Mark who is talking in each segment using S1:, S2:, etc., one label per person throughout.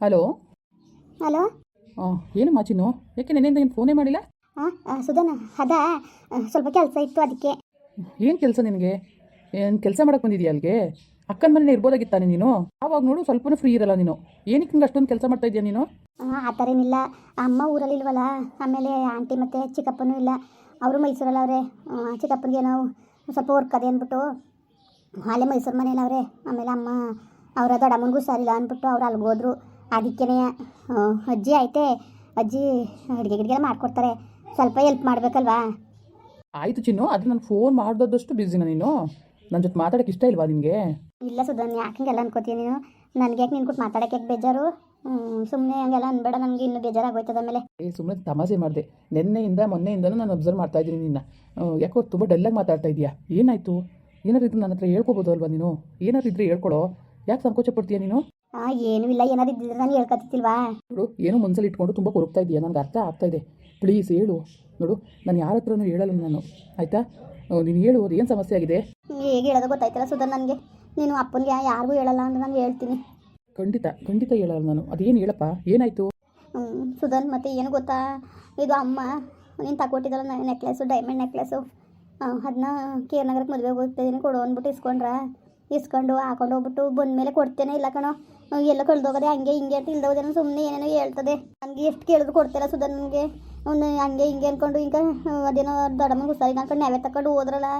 S1: Hello?
S2: Hello?
S1: ಏನು ಮಾಚಿನ್ನು ಯಾಕೆ ನೆನೆಯಿಂದ ಏನು ಫೋನೇ ಮಾಡಿಲ್ಲ?
S2: ಹಾಂ ಸುಧನ ಅದ ಸ್ವಲ್ಪ ಕೆಲಸ ಇತ್ತು ಅದಕ್ಕೆ.
S1: ಏನು ಕೆಲಸ ನಿನಗೆ? ಏನು ಕೆಲಸ ಮಾಡಕ್ಕೆ ಬಂದಿದ್ಯಾ ಅಲ್ಲಿಗೆ? ಅಕ್ಕನ ಮನೆ ಇರ್ಬೋದಾಗಿತ್ತಾನೆ ನೀನು? ಆವಾಗ ನೋಡು ಸ್ವಲ್ಪನೂ ಫ್ರೀ ಇರಲ್ಲ ನೀನು. ಏನಕ್ಕೆ ಹಿಂಗೆ ಅಷ್ಟೊಂದು ಕೆಲಸ ಮಾಡ್ತಾ ಇದೆಯಾ ನೀನು?
S2: ಆ ಥರ ಏನಿಲ್ಲ. ಅಮ್ಮ ಊರಲ್ಲಿ ಇಲ್ವಲ್ಲ ಆಮೇಲೆ ಆಂಟಿ ಮತ್ತು ಚಿಕ್ಕಪ್ಪನೂ ಇಲ್ಲ. ಅವರು ಮೈಸೂರಲ್ಲ ಅವರೇ. ಚಿಕ್ಕಪ್ಪನಿಗೆ ನಾವು ಸ್ವಲ್ಪ ವರ್ಕ್ ಅದೇ ಅಂದ್ಬಿಟ್ಟು ಅಲ್ಲೇ ಮೈಸೂರು ಮನೇಲಿ ಅವರೇ. ಆಮೇಲೆ ಅಮ್ಮ ಅವರ ದೊಡ್ಡಮ್ಮನಿಗೂ ಸರಿಲ್ಲ ಅಂದ್ಬಿಟ್ಟು ಅವ್ರು ಅಲ್ಲಿಗೆ ಹೋದ್ರು. ಅದಕ್ಕೇ ಅಜ್ಜಿ ಐತೆ ಅಜ್ಜಿ ಅಡುಗೆ ಗಿಡಿಗೆ ಮಾಡ್ಕೊಡ್ತಾರೆ. ಸ್ವಲ್ಪ ಹೆಲ್ಪ್ ಮಾಡಬೇಕಲ್ವಾ?
S1: ಆಯಿತು ಚಿನ್ನು ಅದು ನಾನು ಫೋನ್ ಮಾಡಿದಷ್ಟು ಬ್ಯುಸಿನ ನೀನು. ನನ್ನ ಜೊತೆ ಮಾತಾಡಕ್ಕೆ ಇಷ್ಟ ಇಲ್ವಾ ನಿನಗೆ?
S2: ಇಲ್ಲ ಸುಧನ್ ಯಾಕೆ ಹಿಂಗೆಲ್ಲ ಅನ್ಕೋತೀನಿ ನೀನು? ನನಗೆ ಯಾಕೆ ನಿನ್ಕೊಟ್ಟು ಮಾತಾಡೋಕೆ ಯಾಕೆ ಬೇಜಾರು? ಸುಮ್ಮನೆ ಹಂಗೆಲ್ಲ ಅನ್ಬೇಡ ನನಗೆ ಇನ್ನೂ ಬೇಜಾರಾಗೋಯ್ತದ ಮೇಲೆ
S1: ಏ ಸುಮ್ಮನೆ ತಮಾಷೆ ಮಾಡಿದೆ. ನಿನ್ನೆಯಿಂದ ಮೊನ್ನೆಯಿಂದನೂ ನಾನು ಅಬ್ಸರ್ವ್ ಮಾಡ್ತಾ ಇದ್ದೀನಿ ನಿನ್ನ. ಯಾಕೋ ತುಂಬ ಡಲ್ಲಾಗಿ ಮಾತಾಡ್ತಾ ಇದೀಯಾ ಏನಾಯಿತು? ಏನಾರು ಇದ್ರೆ ನನ್ನ ಹತ್ರ ಹೇಳ್ಕೊಬೋದು ಅಲ್ವಾ ನೀನು? ಏನಾರು ಇದ್ರೆ ಹೇಳ್ಕೊಡೋ? ಯಾಕೆ ಸಂಕೋಚ ಪಡ್ತೀಯ ನೀನು?
S2: ಏನೂ ಇಲ್ಲ ಏನಾದ್ರು ಇದ್ದಿದ್ರೆ ನಾನು ಹೇಳ್ಕೊತಿಲ್ವಾ
S1: ನೋಡು ಏನೋ ಮನಸ್ಸಲ್ಲಿ ಇಟ್ಕೊಂಡು ತುಂಬ ಕೊರಗ್ತಾ ಇದೆಯಾ ನನಗೆ ಅರ್ಥ ಆಗ್ತಾ ಇದೆ. ಪ್ಲೀಸ್ ಹೇಳು. ನೋಡು ನಾನು ಯಾರ ಹತ್ರನೂ ಹೇಳಲ್ಲ ನಾನು. ಆಯಿತಾ? ನೀನು ಹೇಳು ಅದು ಏನು ಸಮಸ್ಯೆ ಆಗಿದೆ?
S2: ಹೇಗೆ ಹೇಳೋದು ಗೊತ್ತಾಯ್ತಲ್ಲ ಸುಧಾ ನನಗೆ. ನೀನು ಅಪ್ಪನಿಗೆ ಯಾರಿಗೂ ಹೇಳಲ್ಲ ಅಂತ ನಾನು ಹೇಳ್ತೀನಿ.
S1: ಖಂಡಿತ ಖಂಡಿತ ಹೇಳಲ್ಲ ನಾನು. ಅದೇನು ಹೇಳಪ್ಪ? ಏನಾಯಿತು?
S2: ಸುಧನ್ ಮತ್ತೆ ಏನು ಗೊತ್ತಾ? ಇದು ಅಮ್ಮ ನೀನು ತಗೊಟ್ಟಿದ್ದಲ್ಲ ನೆಕ್ಲೆಸು ಡೈಮಂಡ್ ನೆಕ್ಲೆಸು ಅದನ್ನ ಕೆ ಆರ್ ನಗರಕ್ಕೆ ಮದುವೆಗೆ ಹೋಗ್ತಿದ್ದೀನಿ ಕೊಡು ಅಂದ್ಬಿಟ್ಟು ಇಸ್ಕೊಂಡ್ರ. ಇಸ್ಕೊಂಡು ಹಾಕೊಂಡು ಹೋಗ್ಬಿಟ್ಟು ಬಂದ ಮೇಲೆ ಕೊಡ್ತೇನೆ. ಇಲ್ಲ ಕಣೋ ಎಲ್ಲ ಕಳ್ದೋಗದೆ ಹಂಗೆ ಹಿಂಗೆ ಅಂತ ಇಲ್ದೋದೇನೋ ಸುಮ್ಮನೆ ಏನೇನೋ ಹೇಳ್ತದೆ. ನನಗೆ ಎಷ್ಟು ಕೇಳಿದ್ರು ಕೊಡ್ತಾರ ಸುಧಾ ನನಗೆ. ಒಂದು ಹಂಗೆ ಹಿಂಗೆ ಅಂದ್ಕೊಂಡು ಅಹ್, ಅದೇನೋ ದೊಡ್ಡಮ್ಮನ ಹುಷಾರಿಲ್ಲ ಅನ್ಕೊಂಡು ನಾವೇ ತಕೊಂಡು ಹೋದ್ರಲ್ಲ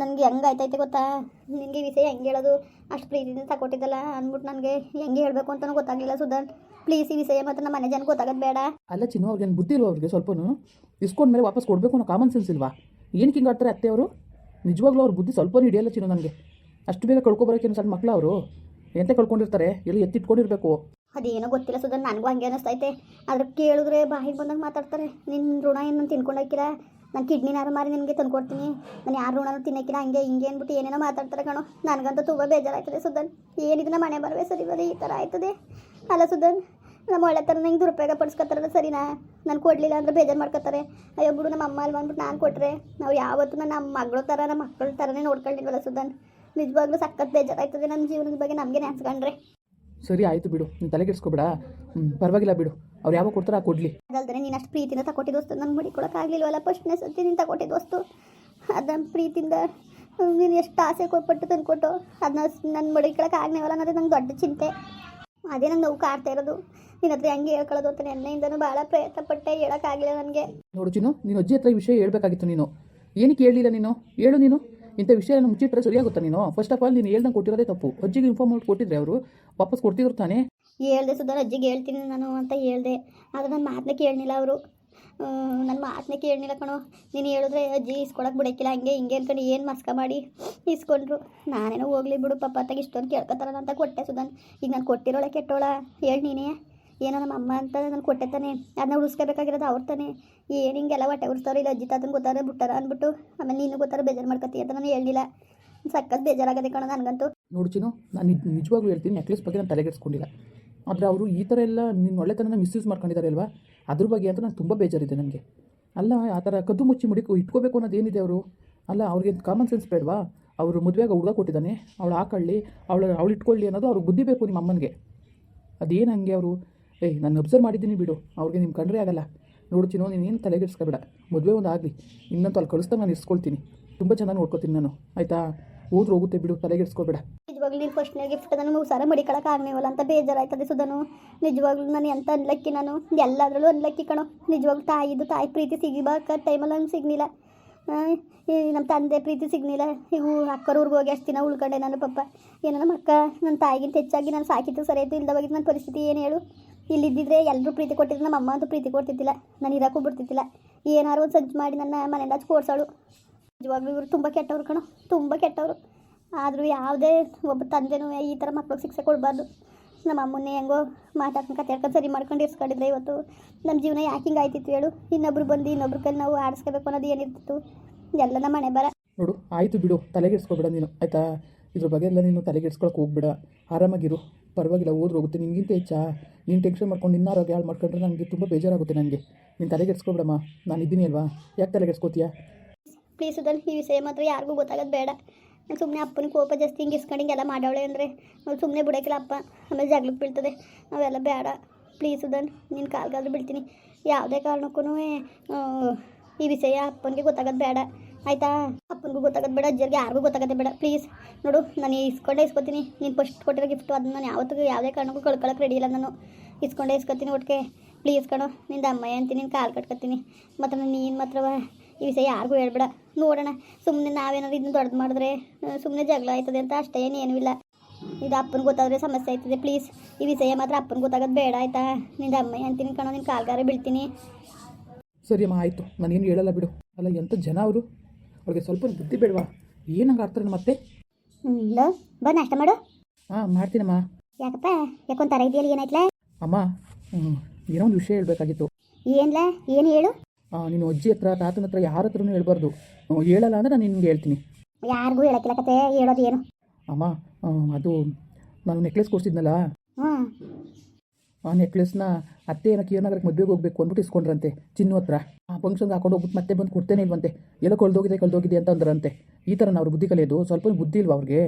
S2: ನನಗೆ ಹೆಂಗೆ ಆಯ್ತೈತೆ ಗೊತ್ತಾ? ನಿನಗೆ ವಿಷಯ ಹೆಂಗೆ ಹೇಳೋದು? ಅಷ್ಟು ಪ್ರೀತಿಯಿಂದ ತಗೊಟ್ಟಿದ್ದಲ್ಲ ಅಂದ್ಬಿಟ್ಟು ನನಗೆ ಹೆಂಗೆ ಹೇಳಬೇಕು ಅಂತಲೂ ಗೊತ್ತಾಗಲಿಲ್ಲ ಸುಧಾ. ಪ್ಲೀಸ್ ಈ ವಿಷಯ ಮತ್ತು ನಮ್ಮ ಮನೆ ಜನ ಗೊತ್ತಾಗೋದು ಬೇಡ.
S1: ಅಲ್ಲ ಚಿನ್ನು ಅವ್ರಿಗೇನು ಬುದ್ಧಿ ಇಲ್ವಾ ಅವ್ರಿಗೆ ಸ್ವಲ್ಪ ಇಸ್ಕೊಂಡ್ಮೇಲೆ ವಾಪಸ್ ಕೊಡಬೇಕು ಅನ್ನೋ ಕಾಮನ್ ಸೆನ್ಸ್ ಇಲ್ವಾ? ಏನಕ್ಕೆ ಹಿಂಗೆ ಆಡ್ತಾರೆ ಅತ್ತೆ ಅವರು ನಿಜವಾಗ್ಲೂ ಅವ್ರ ಬುದ್ಧಿ ಸ್ವಲ್ಪ ಹಿಡಿಯಲ್ಲ ಚಿನ್ನು ನನಗೆ. ಅಷ್ಟು ಬೇಗ ಕಳ್ಕೊಬರೋಕೆ ಸಣ್ಣ ಮಕ್ಕಳು ಅವರು? ಎಂತ ಕಳ್ಕೊಂಡಿರ್ತಾರೆ? ಎಲ್ಲಿ ಎತ್ತಿಟ್ಕೊಂಡಿರ್ಬೇಕು?
S2: ಅದೇನೋ ಗೊತ್ತಿಲ್ಲ ಸುಧನ್ ನನಗೂ ಹಂಗೆ ಅನಿಸ್ತೈತೆ ಆದ್ರೆ ಕೇಳಿದ್ರೆ ಬಾಯಿಗೆ ಬಂದಂಗೆ ಮಾತಾಡ್ತಾರೆ. ನಿನ್ನ ಋಣ ಏನು ನನ್ನ ನಾನು ಕಿಡ್ನಿನಾರು ಮಾರಿ ನಿನಗೆ ತಂದ್ಕೊಡ್ತೀನಿ. ನಾನು ಯಾರು ಋಣನೂ ತಿನ್ನಕಿರ, ಹಂಗೆ ಹಿಂಗೆ ಅಂದ್ಬಿಟ್ಟು ಏನೇನೋ ಮಾತಾಡ್ತಾರೆ ಕಣೋ. ನನಗಂತೂ ತುಂಬ ಬೇಜಾರಾಯ್ತದೆ ಸುಧನ್ ಏನಿದು ನಮ್ಮ ಮನೆ ಬರವೇ ಸರಿ ಬರೀ, ಈ ಥರ ಆಯ್ತದೆ. ಅಲ್ಲ ಸುಧನ್ ನಮ್ಮ ಒಳ್ಳೆ ಥರ ನಂಗೆ ದುರುಪಯೋಗ ಪಡಿಸ್ಕೊತಾರಲ್ಲ ಸರಿನಾ? ನಾನು ಕೊಡಲಿಲ್ಲ ಅಂದ್ರೆ ಬೇಜಾರು ಮಾಡ್ಕೊತಾರೆ. ಅಯ್ಯೋ ನಮ್ಮ ಅಮ್ಮ ಅಲ್ಲಿ ಬಂದ್ಬಿಟ್ಟು ನಾನು ಕೊಟ್ಟರೆ ನಾವು ಯಾವತ್ತೂ ನಮ್ಮ ಮಗಳ ಥರ ನಮ್ಮ ಮಕ್ಕಳ ಥರನೇ ನೋಡ್ಕೊಂಡಿಲ್ವಲ್ಲ ಸುಧನ್ ನಿಜವಾಗ್ಲೂ ಸಖತ್ ಬೇಜಾರಾಯ್ತದೆ ನನ್ನ ಜೀವನದ ಬಗ್ಗೆ ನಮಗೆ ನೆನ್ಸ್ಕೊಂಡ್ರೆ
S1: ಸರಿ ಆಯಿತು ಬಿಡು. ನೀನು ತಲೆ ಕೆಡಿಸ್ಕೊಬೇಡ. ಪರವಾಗಿಲ್ಲ ಬಿಡು. ಅವ್ರು ಯಾವಾಗ ಕೊಡ್ತಾರೆ ಆ ಕೊಡ್ಲಿ.
S2: ಅದಲ್ದೇ ನೀನು ಅಷ್ಟು ಪ್ರೀತಿಯಿಂದ ತಗೊಟ್ಟಿದ್ದು ವಸ್ತು ನಂಗೆ ಫಸ್ಟ್ ಫಸ್ಟ್ನೇ ಸತಿ ನೀನು ಕೊಟ್ಟಿದ್ದು ವಸ್ತು. ಅದನ್ನ ಪ್ರೀತಿಯಿಂದ ನೀನು ಎಷ್ಟು ಆಸೆ ಕೊಟ್ಬಿಟ್ಟು ತಂದ್ಕೊಟ್ಟು ಅದನ್ನ ನನ್ನ ಮಡಿಕೊಳಕ್ಕೆ ಆಗ್ನೇವಲ್ಲ ಅನ್ನೋದು ನಂಗೆ ದೊಡ್ಡ ಚಿಂತೆ. ಅದೇ ನಂಗೆ ನೋವು ಕಾಡ್ತಾ ಇರೋದು. ನಿನ್ನ ಹತ್ರ ಹೆಂಗೆ ಹೇಳ್ಕೊಳ್ಳೋದು ಅಂತ ನೆನ್ನೆಯಿಂದನೂ ಭಾಳ ಪ್ರಯತ್ನ ಪಟ್ಟೆ ಹೇಳೋಕ್ಕಾಗಲಿಲ್ಲ ನನಗೆ.
S1: ನೋಡು ಚಿನ್ನು ನೀನು ಅಜ್ಜಿ ಹತ್ರ ಈ ವಿಷಯ ಹೇಳ್ಬೇಕಾಗಿತ್ತು ನೀನು. ಏನಕ್ಕೆ ಹೇಳಿಲ್ಲ ನೀನು? ಹೇಳು ನೀನು. ಇಂಥ ವಿಷಯ ಮುಚ್ಚಿಟ್ರೆ ಸರಿಯಾಗುತ್ತಾ ನೀನು? ಫಸ್ಟ್ ಆಫ್ ಆಲ್ ನೀನು ಹೇಳ್ದಂಗೆ ಕೊಟ್ಟಿರೋದೇ ತಪ್ಪು. ಅಜ್ಜಿಗೆ ಇನ್ಫಾರ್ಮ್ ಮಾಡಿ ಕೊಟ್ಟಿದ್ರೆ ಅವರು, ವಾಪಸ್ ಕೊಡ್ತಿದ್ರು ತಾನೆ?
S2: ಹೇಳ್ದೆ ಸುಧಾರ ಅಜ್ಜಿಗೆ ಹೇಳ್ತೀನಿ ನಾನು ಅಂತ ಹೇಳ್ದೆ. ಆದರೆ ನನ್ನ ಮಾತನ್ನ ಕೇಳಲಿಲ್ಲ ಅವರು. ನನ್ನ ಮಾತನ್ನ ಕೇಳಲಿಲ್ಲ ಕಣೋ. ನೀನು ಹೇಳಿದ್ರೆ ಅಜ್ಜಿ ಇಸ್ಕೊಳಕ್ಕೆ ಬಿಡಕ್ಕಿಲ್ಲ, ಹಂಗೆ ಹಿಂಗೆ ಅಂದ್ಕೊಂಡು ಏನು ಮಸ್ಕ ಮಾಡಿ ಇಸ್ಕೊಂಡ್ರು. ನಾನೇನೋ ಹೋಗ್ಲಿ ಬಿಡು ಪಪ್ಪ ಅತ್ತಾಗ ಇಷ್ಟೊಂದು ಕೇಳ್ಕೊತಾರಲ್ಲ ಅಂತ ಕೊಟ್ಟೆ ಸುದನ್ ಈಗ ನಾನು ಕೊಟ್ಟಿರೋಳೆ ಕೆಟ್ಟೋಳ. ಹೇಳಿ ನೀನೇ. ಏನೋ ನಮ್ಮ ಅಮ್ಮ ಅಂತ ನಾನು ಕೊಟ್ಟೆ ತಾನೆ ಅದನ್ನ ಉಳಿಸ್ಕೋಬೇಕಾಗಿರೋದು ಅವ್ರ ತಾನೆ. ಏನು ಹಿಂಗೆಲ್ಲ ಹೊಟ್ಟೆ ಉರಿಸ್ತಾರೋ ಇಲ್ಲ ಅಜ್ಜಿ ತಾತನ ಗೊತ್ತಾರೆ ಬಿಟ್ಟಾರ ಅಂದ್ಬಿಟ್ಟು ಆಮೇಲೆ ನೀನು ಗೊತ್ತಾರೆ ಬೇಜಾರು ಮಾಡ್ಕೊತೀಯ ಅಂತ ನಾನು ಹೇಳಿಲ್ಲ ಸಕ್ಕತ್ ಬೇಜಾರಾಗದೆ ಕಣೋ ನನಗಂತೂ.
S1: ನೋಡು ಚಿನ್ನು, ನಾನು ನಿಜ, ನಿಜವಾಗ್ಲೂ ಹೇಳ್ತೀನಿ ನೆಕ್ಲೆಸ್ ಬಗ್ಗೆ ನಾನು ತಲೆಗೆಡ್ಸ್ಕೊಂಡಿಲ್ಲ ಆದರೆ ಅವರು ಈ ಥರ ಎಲ್ಲ ನಿನ್ನ ಒಳ್ಳೆತನ ಮಿಸ್ಯೂಸ್ ಮಾಡ್ಕೊಂಡಿದ್ದಾರೆ ಅಲ್ವಾ ಅದ್ರ ಬಗ್ಗೆ ಅಂತ ನಾನು ತುಂಬ ಬೇಜಾರಿದೆ ನನಗೆ. ಅಲ್ಲ, ಆ ಥರ ಕದ್ದು ಮುಚ್ಚಿ ಮುಡಿಕು, ಇಟ್ಕೋಬೇಕು ಅನ್ನೋದು ಏನಿದೆ ಅವರು? ಅಲ್ಲ, ಅವ್ರಿಗೆ ಕಾಮನ್ ಸೆನ್ಸ್ ಬೇಡವಾ? ಅವರು ಮದುವೆಗೆ ಹುಡುಗ ಕೊಟ್ಟಿದ್ದಾನೆ, ಅವಳು ಹಾಕೊಳ್ಳಿ ಅವಳು ಅವಳು ಇಟ್ಕೊಳ್ಳಿ ಅನ್ನೋದು ಅವ್ರಿಗೆ ಬುದ್ಧಿ ಬೇಕು ನಿಮ್ಮ ಅಮ್ಮನಿಗೆ. ಅದೇನು ಹಂಗೆ ಅವರು? ಏಯ್ ನಾನು ಅಬ್ಸರ್ವ್ ಮಾಡಿದ್ದೀನಿ ಬಿಡು. ಅವ್ರಿಗೆ ನಿಮ್ಮ ಕಂಡ್ರೆ ಆಗಲ್ಲ. ನೋಡು ನೀನು ಏನು ತಲೆಗೆಡ್ಸ್ಕೊಬೇಡ. ಮದುವೆ ಒಂದು ಆಗಲಿ. ಇನ್ನಂತೂ ಅಲ್ಲಿ ಕಳಿಸ್ದಾಗ ನಾನು ಇಸ್ಕೊಳ್ತೀನಿ. ತುಂಬ ಚೆನ್ನಾಗಿ ನೋಡ್ಕೊತೀನಿ ನಾನು. ಆಯಿತಾ? ಹೋದ್ರೆ ಹೋಗುತ್ತೆ ಬಿಡು, ತಲೆಗೆಡ್ಸ್ಕೊಬೇಡ.
S2: ನಿಜವಾಗ್ಲೂ ನೀನು ಫಸ್ಟ್ನೇ ಗಿಫ್ಟ್ ನನಗೆ ಸಾರ ಮಡಿಕೊಳಕ್ಕೆ ಆಗ್ನೇವಲ್ಲ ಅಂತ ಬೇಜಾರಾಯ್ತದೆ ಸುಧನು. ನಿಜವಾಗ್ಲೂ ನಾನು ಎಂತ ಅನ್ಲಕ್ಕಿ ನಾನು? ಎಲ್ಲದರಲ್ಲೂ ಅನ್ಲಕ್ಕಿ ಕಣೋ. ನಿಜವಾಗ್ಲೂ ತಾಯಿದು ತಾಯಿ ಪ್ರೀತಿ ಸಿಗಿಬಾಕ ಟೈಮಲ್ಲಿ ನಂಗೆ ಸಿಗ್ಲಿಲ್ಲ. ನಮ್ಮ ತಂದೆ ಪ್ರೀತಿ ಸಿಗ್ಲಿಲ್ಲ. ಈಗ ಅಕ್ಕರ ಊರಿಗೆ ಹೋಗಿ ಅಷ್ಟು ದಿನ ಉಳ್ಕೊಂಡೆ ನಾನು ಪಪ್ಪ ಏನೋ ನಮ್ಮ ಅಕ್ಕ ನನ್ನ ತಾಯಿಗಿಂತ ಹೆಚ್ಚಾಗಿ ನಾನು ಸಾಕಿತ್ತು ಸರಿ ಆಯಿತು ನನ್ನ ಪರಿಸ್ಥಿತಿ ಏನು ಹೇಳು? ಇಲ್ಲಿದ್ದಿದ್ರೆ ಎಲ್ಲರೂ ಪ್ರೀತಿ ಕೊಟ್ಟಿದ್ರು ನಮ್ಮ ಅಮ್ಮ ಅಂತೂ ಪ್ರೀತಿ ಕೊಡ್ತಿದ್ದಿಲ್ಲ, ನಾನು ಇರೋಕ್ಕೂ ಬಿಡ್ತಿದ್ದಿಲ್ಲ. ಏನಾರು ಒಂದು ಸಂಚು ಮಾಡಿ ನನ್ನ ಮನೆಯಿಂದ ಕೊಡ್ಸೋಳು ನಿಜವಾಗ್ಲೂ ಇವರು ತುಂಬ ಕೆಟ್ಟವ್ರು ಕಣೋ, ತುಂಬ ಕೆಟ್ಟವರು. ಆದರೂ ಯಾವುದೇ ಒಬ್ಬ ತಂದೆನೂ ಈ ಥರ ಮಕ್ಳಿಗೆ ಶಿಕ್ಷೆ ಕೊಡಬಾರ್ದು. ನಮ್ಮ ಅಮ್ಮನ್ನೇ ಹೆಂಗೋ ಮಾತಾಡ್ಕೊಂಡು ಕತೆ ಹೇಳ್ಕೊಂಡು ಸರಿ ಮಾಡ್ಕೊಂಡು ಇರ್ಸ್ಕೊಂಡಿದ್ರೆ ಇವತ್ತು ನಮ್ಮ ಜೀವನ ಯಾಕೆ ಹಿಂಗೆ ಆಯ್ತಿತ್ತು ಹೇಳು? ಇನ್ನೊಬ್ರು ಬಂದು ಇನ್ನೊಬ್ರ ಕೈಲಿ ನಾವು ಆಡಿಸ್ಕೋಬೇಕು ಅನ್ನೋದು ಏನಿರ್ತಿತ್ತು? ಎಲ್ಲ ನಮ್ಮ ಮನೆ ಬರ
S1: ನೋಡು, ಆಯಿತು ಬಿಡು ತಲೆಗೆಡ್ಸ್ಕೊಬೇಡ ನೀನು, ಆಯಿತಾ? ಇದ್ರ ಬಗ್ಗೆ ಎಲ್ಲ ನೀನು ತಲೆಗೆಡ್ಸ್ಕೊಳಕ್ಕೆ ಹೋಗ್ಬೇಡ. ಆರಾಮಾಗಿರು. ಪರವಾಗಿಲ್ಲ ಹೋದ್ರೆ ಹೋಗುತ್ತೆ. ನಿನಗಿಂತ ಹೆಚ್ಚಾ? ನೀನು ಟೆನ್ಷನ್ ಮಾಡ್ಕೊಂಡು ನಿನ್ನ ಆರೋಗ್ಯ ಹಾಳು ಮಾಡ್ಕೊಂಡ್ರೆ ನನಗೆ ತುಂಬ ಬೇಜಾರಾಗುತ್ತೆ ನನಗೆ ನೀನು ತಲೆಗೆಡ್ಸ್ಕೊಬೇಡಮ್ಮ ನಾನು ಇದ್ದೀನಿ ಅಲ್ವಾ? ಯಾಕೆ ತಲೆಗೆಡ್ಸ್ಕೊತೀಯ
S2: ಪ್ಲೀಸ್ ಅದನ್ನು ಈ ವಿಷಯ ಮಾತ್ರ ಯಾರಿಗೂ ಗೊತ್ತಾಗೋದು ಬೇಡ. ನಾನು ಸುಮ್ಮನೆ ಅಪ್ಪನ ಕೋಪ ಜಾಸ್ತಿ ಹಿಂಗೆ ಇಸ್ಕೊಂಡು ಹಿಂಗೆಲ್ಲ ಮಾಡೋಳೆ ಅಂದರೆ ಸುಮ್ಮನೆ ಬಿಡೋಕಿಲ್ಲ ಅಪ್ಪ. ಆಮೇಲೆ ಜಗಳಕ್ಕೆ ಬೀಳ್ತದೆ. ಅವೆಲ್ಲ ಬೇಡ. ಪ್ಲೀಸ್ ಅದನ್ನು ನಿನ್ನ ಕಾಲ್ಗಾದ್ರೂ ಬಿಡ್ತೀನಿ ಯಾವುದೇ ಕಾರಣಕ್ಕೂ ಈ ವಿಷಯ ಅಪ್ಪನಿಗೆ ಗೊತ್ತಾಗೋದು ಬೇಡ. ಆಯಿತಾ? ಅಪ್ಪನಿಗೂ ಗೊತ್ತಾಗೋದು ಬೇಡ ಜರ್ಗೆ ಯಾರಿಗೂ ಗೊತ್ತಾಗತ್ತೆ ಬೇಡ. ಪ್ಲೀಸ್ ನೋಡು, ನಾನು ಇಸ್ಕೊಂಡೇ ಇಸ್ಕೊತೀನಿ ನೀನು ಫಸ್ಟ್ ಕೊಟ್ಟಿರೋ ಗಿಫ್ಟು ಅದನ್ನ ನಾನು ಯಾವತ್ತಿಗೂ ಯಾವುದೇ ಕಾರಣಕ್ಕೂ ಕಳ್ಕೊಳ್ಳೋಕೆ ರೆಡಿ ಇಲ್ಲ ನಾನು. ಇಸ್ಕೊಂಡೇ ಇಸ್ಕೊತೀನಿ ಒಟ್ಟಿಗೆ. ಪ್ಲೀಸ್ ಕಣೋ, ನಿಂದ ಅಮ್ಮ ಅಂತೀನಿ ನಿನ್ನ ಕಾಲು ಕಟ್ಕೊತೀನಿ. ಮತ್ತು ನೀನು ಮಾತ್ರವ ಈ ವಿಷಯ ಯಾರಿಗೂ ಹೇಳ್ಬೇಡ. ನೋಡೋಣ ಸುಮ್ಮನೆ ನಾವೇನಾದ್ರು ಇದನ್ನ ದೊಡ್ಡದು ಮಾಡಿದ್ರೆ ಸುಮ್ಮನೆ ಜಗಳ ಆಯ್ತದೆ ಅಂತ ಅಷ್ಟೇ ಏನೇನೂ ಇಲ್ಲ. ಇದು ಅಪ್ಪನ ಗೊತ್ತಾದ್ರೆ ಸಮಸ್ಯೆ ಆಯ್ತದೆ ಪ್ಲೀಸ್ ಈ ವಿಷಯ ಮಾತ್ರ ಅಪ್ಪನ ಗೊತ್ತಾಗೋದು ಬೇಡ, ಆಯ್ತಾ? ನಿಂದ ಅಮ್ಮ ಅಂತೀನಿ ಕಣೋ ನಿನ್ನ ಕಾಲ್ಗಾರ ಬೀಳ್ತೀನಿ.
S1: ಸರಿ ಅಮ್ಮ, ಆಯಿತು. ನಾನೇನು ಹೇಳಲ್ಲ ಬಿಡು. ಅಲ್ಲ ಎಂಥ ಜನ ಅವರು? ಅವ್ರಿಗೆ ಸ್ವಲ್ಪ ಬುದ್ಧಿ ಬೇಡವಾ? ಏನಂಗೆ ಆಡ್ತಾರೆ ಮತ್ತೆ
S2: ಹ್ಞೂ ಲೋ ಬಾ ನಾಷ್ಟ ಮಾಡು.
S1: ಹಾಂ ಮಾಡ್ತೀನಮ್ಮ.
S2: ಯಾಕಪ್ಪ? ಯಾಕೊಂತಾರ ಇದೆಯಲ್ಲ ಏನಾಯ್ತಲ್ಲ
S1: ಅಮ್ಮ ಹ್ಮ್, ಏನೋ ಒಂದು ವಿಷಯ ಹೇಳಬೇಕಾಗಿತ್ತು.
S2: ಏನ್ಲ? ಏನು ಹೇಳು?
S1: ನಿನ್ನ ಅಜ್ಜಿ ಹತ್ರ ತಾತನ ಹತ್ರ ಯಾರ ಹತ್ರನೂ ಹೇಳ್ಬಾರ್ದು. ಹ್ಮ್, ಹೇಳಲ್ಲ ಅಂದರೆ ನಾನು ನಿನ್ಗೆ ಹೇಳ್ತೀನಿ.
S2: ಯಾರಿಗೂ ಹೇಳಕ್ಕಿಲ್ಲ ಕತೆ ಹೇಳೋದು ಏನು?
S1: ಅಮ್ಮ ಹ್ಮ್, ಅದು ನಾನು ನೆಕ್ಲೆಸ್ ಕೊಡ್ಸಿದ್ನಲ್ಲ?
S2: ಹ್ಞೂ
S1: ಆ ನೆಕ್ಲೆಸ್ನ ಅತ್ತೆ ಏನೋ ಕಿರಣಾಗರಕ್ಕೆ ಮದುವೆಗೆ ಹೋಗ್ಬೇಕು ಅಂದ್ಬಿಟ್ಟು ಇಸ್ಕೊಂಡ್ರಂತೆ. ಚಿನ್ನು ಹತ್ರ. ಆ ಫಂಕ್ಷನ್ಗೆ ಹಾಕೊಂಡು ಹೋಗ್ಬಿಟ್ಟು ಮತ್ತೆ ಬಂದು ಕೊಡ್ತೇನೆ ಇಲ್ವಂತೆ. ಎಲ್ಲ ಕಳ್ದೋಗಿದೆ ಕಳ್ದೋಗಿದೆ ಅಂತ ಅಂದ್ರಂತೆ. ಈ ಥರ ಅವ್ರ ಬುದ್ಧಿ ಕಲಿಯೋದು ಸ್ವಲ್ಪ ಬುದ್ಧಿ ಇಲ್ವಾ ಅವ್ರಿಗೆ?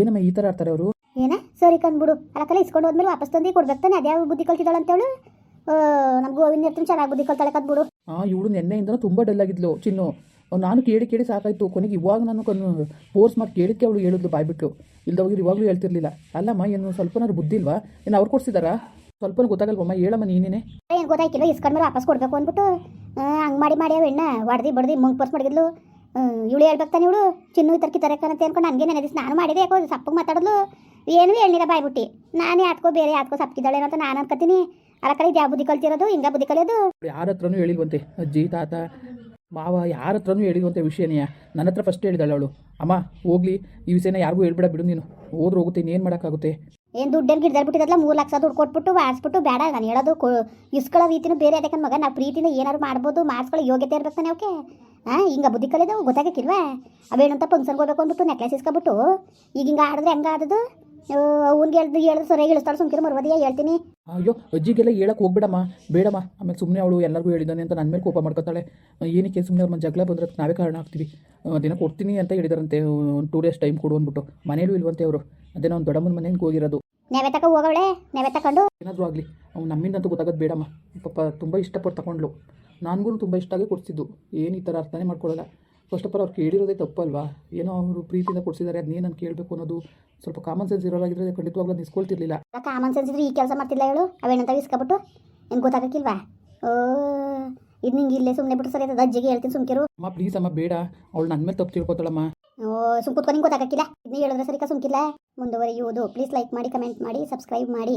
S1: ಏನಮ್ಮ ಈ ಥರ ಆಡ್ತಾರೆ ಅವರು?
S2: ಏನ? ಸರಿ ಕಂದ್ಬಿಡು ಅಲ್ಲಕಲ್ಲ ಇಸ್ಕೊಂಡು ಹೋದ್ಮೇಲೆ ವಾಪಸ್ ತಂದು ಕೊಡ್ಬೇಕು ತಾನೆ. ಅದ್ಯಾವ ಬುದ್ಧಿ ಕಲ್ತಿದ್ದಾಳೆ ಅಂತೇಳು ನಮ್ಮ ಗೋವಿಂದ ಇರ್ತೀನಿ ಚೆನ್ನಾಗಿ ಬುದ್ಧಿ ಕಲ್ತಾಳೆ ಕದ್ಬಿಡು
S1: ಹಾಂ ಇವಳು ನೆನ್ನೆಯಿಂದನೂ ತುಂಬ ಡಲ್ ಆಗಿದ್ಲು ಚಿನ್ನು. ನಾನು ಕೇಳಿ ಕೇಳಿ ಸಾಕಾಯ್ತು. ಕೊನೆಗೆ ಇವಾಗ ನಾನು ಕಣ್ಣು ಫೋರ್ಸ್ ಮಾಡಿ ಕೇಳಿದ್ಕೆ ಅವಳು ಹೇಳಿದ್ಲು ಬಾಯ್ಬಿಟ್ಟು. ಇಲ್ದವ್ರು ಇವಾಗಲೂ ಹೇಳ್ತಿರ್ಲಿಲ್ಲ. ಅಲ್ಲಮ್ಮ ಏನು ಸ್ವಲ್ಪನಾದ್ರು ಬುದ್ಧಿ ಇಲ್ವಾ? ಏನು ಅವ್ರು ಕೊಡ್ಸಿದಾರಾ ಸ್ವಲ್ಪ ಗೊತ್ತಾಗಲ್ವಮ್ಮ ಹೇಳಮ್ಮ ನೀನೇನೆ.
S2: ಏನು ಗೊತ್ತಾಯ್ಕಿಲ್ಲ ಇಸ್ಕೊಂಡ್ಮೇಲೆ ವಾಪಸ್ ಕೊಡ್ಬೇಕು ಅಂದ್ಬಿಟ್ಟು ಹಂಗೆ ಮಾಡಿ ಮಾಡಿ ಅವೆಣ್ಣ ಹೊಡೆದಿ ಬಡ್ದಿ ಮುಂಗ್ ಪರ್ಸ್ ಮಾಡಿದ್ಲು ಇವಳು ಹೇಳ್ಬೇಕು ತಾನೆ ಇವಳು ಚಿನ್ನು ತರ್ಕಿ ತರ್ಕಿ ಅಂತ ಅನ್ಕೊಂಡು ನನಗೆ ನೆನೆದಿಸ್ ನಾನು ಮಾಡಿದೆ ಯಾಕೋ ಸಪ್ಪಗೆ ಮಾತಾಡಿದ್ಲು. ಏನೂ ಹೇಳಿಲ್ಲ ಬಾಯ್ಬಿಟ್ಟು ನಾನೇ ಆತ್ಕೋ ಬೇರೆ ಆತ್ಕೋ ಸಪ್ಕಿದ್ದಾಳೆ ಅಂತ ನಾನು ಅನ್ಕೋತೀನಿ ಅಲ್ಲ ಕಡೆ ಯಾವ ಬುದ್ಧಿ ಕಲ್ತಿರೋದು ಹಿಂಗ ಬುದ್ಧಿ ಕಲಿಯೋದು?
S1: ಯಾರ ಹತ್ರನೂ ಹೇಳಿದ್ವಂತೆ ಅಜ್ಜಿ ತಾತ ಮಾವ ಯಾರ ಹತ್ರನೂ ಹೇಳಿದ್ವಂತೆ ವಿಷಯನೇ. ನನ್ನ ಹತ್ರ ಫಸ್ಟ್ ಹೇಳಿದಾಳೆ ಅವಳು. ಅಮ್ಮ ಹೋಗ್ಲಿ ಈ ವಿಷಯನ ಯಾರಿಗೂ ಹೇಳ್ಬೇಡ ಬಿಡು ನೀನು. ಹೋದ್ರೆ ಹೋಗುತ್ತೆ ಇನ್ನೇನು ಮಾಡೋಕ್ಕಾಗುತ್ತೆ?
S2: ಏನು ದುಡ್ಡೇನು ಗಿಡ ಬಿಟ್ಟಿದ್ದಲ್ಲ ಮೂರು ಲಕ್ಷ ದುಡ್ಡು ಕೊಟ್ಬಿಟ್ಟು ಮಾಡಿಸ್ಬಿಟ್ಟು ಬೇಡ, ನಾನು ಹೇಳೋದು ಇಸ್ಕೊಳ್ಳೋ ರೀತಿನೂ ಬೇರೆ ಅದಕ್ಕೆ ಮಗ, ನಾವು ಪ್ರೀತಿನ ಏನಾದ್ರು ಮಾಡ್ಬೋದು, ಮಾಡಿಸ್ಕೊಳ್ಳೋ ಯೋಗ್ಯತೆ ಇರ್ಬೇಕು ತಾನೆ ಅವಕ್ಕೆ ಹಾಂ ಹಿಂಗೆ ಬುದ್ಧಿ ಕಲಿದೆ ಗೊತ್ತಾಗಕ್ಕಿಲ್ವಾ? ಅವೇನಂತ ಫಂಕ್ಷನ್ಗೆ ಹೋಗ್ಬೇಕು ಅಂದ್ಬಿಟ್ಟು ನೆಕ್ಲೆಸ್ ಇಸ್ಕೊಬಿಟ್ಟು, ಈಗ ಹಿಂಗೆ ಆಡಿದ್ರೆ ಹೆಂಗೆ ಆದದು ಅವ್ನಿಗೆ ಹೇಳ್ದು ಹೇಳಿದ್ರೆ ಸರಿಯಾಗಿ ಇಳಿಸ್ತಾಳೆ ಸುಮ್ಕಿರು ಮರ್ವದಿಯ ಹೇಳ್ತೀನಿ.
S1: ಅಯ್ಯೋ ಅಜ್ಜಿಗೆಲ್ಲ ಹೇಳಕ್ಕೆ ಹೋಗ್ಬೇಡಮ್ಮ ಬೇಡಮ್ಮ. ಆಮೇಲೆ ಸುಮ್ಮನೆ ಅವಳು ಎಲ್ಲರಿಗೂ ಹೇಳಿದ್ದಾನೆ ಅಂತ ನನ್ನ ಮೇಲೆ ಕೋಪ ಮಾಡ್ಕೊತಾಳೆ. ಏನಕ್ಕೆ ಸುಮ್ಮನೆ ಅವ್ರ ಜಗಳ ಬಂದ್ರೆ ನಾವೇ ಕಾರಣ ಆಗ್ತೀವಿ. ದಿನ ಕೊಡ್ತೀನಿ ಅಂತ ಹೇಳಿದಾರಂತೆ. ಒಂದು ಟೂ ಡೇಸ್ ಟೈಮ್ ಕೊಡು ಅಂದ್ಬಿಟ್ಟು. ಮನೇಲೂ ಇಲ್ವಂತೆ ಅವರು. ಅದೇ ಒಂದು ದೊಡ್ಡಮ್ಮನ ಮನೆಗೆ ಹೋಗಿರೋದು.
S2: ನಾವೇ ತಕ ಹೋಗವಳೆ? ನಾವೇ ತಕೊಂಡು?
S1: ಏನಾದರೂ ಆಗಲಿ. ಅವ್ನು ನಮ್ಮಿಂದಂತೂ ಗೊತ್ತಾಗೋದು ಬೇಡಮ್ಮ. ಪಾಪ ತುಂಬ ಇಷ್ಟಪಟ್ಟು ತಗೊಂಡ್ಲು ನನಗೂ ತುಂಬ ಇಷ್ಟ ಆಗಿ ಕೊಡ್ಸಿದ್ದು. ಏನು ಈ ಥರ ಅರ್ಥನೇ ಮಾಡ್ಕೊಳ್ಳಲ್ಲ ಫಸ್ಟ್ ಆಫ್ ಆಲ್ ಅವ್ರು ಕೇಳಿರೋದೇ ತಪ್ಪಲ್ವಾ? ಏನೋ ಅವರು ಪ್ರೀತಿಯಿಂದ ಕೊಡಿಸಿದ್ದಾರೆ ಅದನ್ನೇ ನಾನು ಕೇಳಬೇಕು ಅನ್ನೋದು ಸ್ವಲ್ಪ ಕಾಮನ್ ಸೆನ್ಸ್ ಇರೋರಾಗಿದ್ರೆ ಖಂಡಿತವಾಗ್ಲೂ ನಿಸ್ಕೊಳ್ತಿರ್ಲಿಲ್ಲ.
S2: ಕಾಮನ್ ಸೆನ್ಸ್ ಇದ್ರೆ ಈ ಕೆಲಸ ಮಾಡ್ತಿಲ್ಲ ಹೇಳು? ಅವೇನಂತ ಇಸ್ಕೊಬಿಟ್ಟು ಏನು ಗೊತ್ತಾಗಕ್ಕಿಲ್ವಾ? ಓ ಇದು ನಿಂಗೆ ಇಲ್ಲೇ ಸುಮ್ಮನೆ ಬಿಟ್ಟು ಸರಿ ಅದು ಅಜ್ಜಿಗೆ ಹೇಳ್ತೀನಿ ಸುಮ್ಕಿರು.
S1: ಅಮ್ಮ ಪ್ಲೀಸ್ ಅಮ್ಮ ಬೇಡ. ಅವಳು ನನ್ನ ಮೇಲೆ ತಪ್ಪು ತಿಳ್ಕೊತಾಳಮ್ಮ.
S2: ಓ ಸುಮ್ ಕೂತ್ಕೊಂಡು ನಿಂಗೆ ಗೊತ್ತಾಗಕ್ಕಿಲ್ಲ. ಇದನ್ನ ಹೇಳಿದ್ರೆ ಸರಿಕ ಸುಮ್ಕಿಲ್ಲ? ಮುಂದುವರಿಯುವುದು. ಪ್ಲೀಸ್ ಲೈಕ್ ಮಾಡಿ ಕಮೆಂಟ್ ಮಾಡಿ ಸಬ್ಸ್ಕ್ರೈಬ್ ಮಾಡಿ.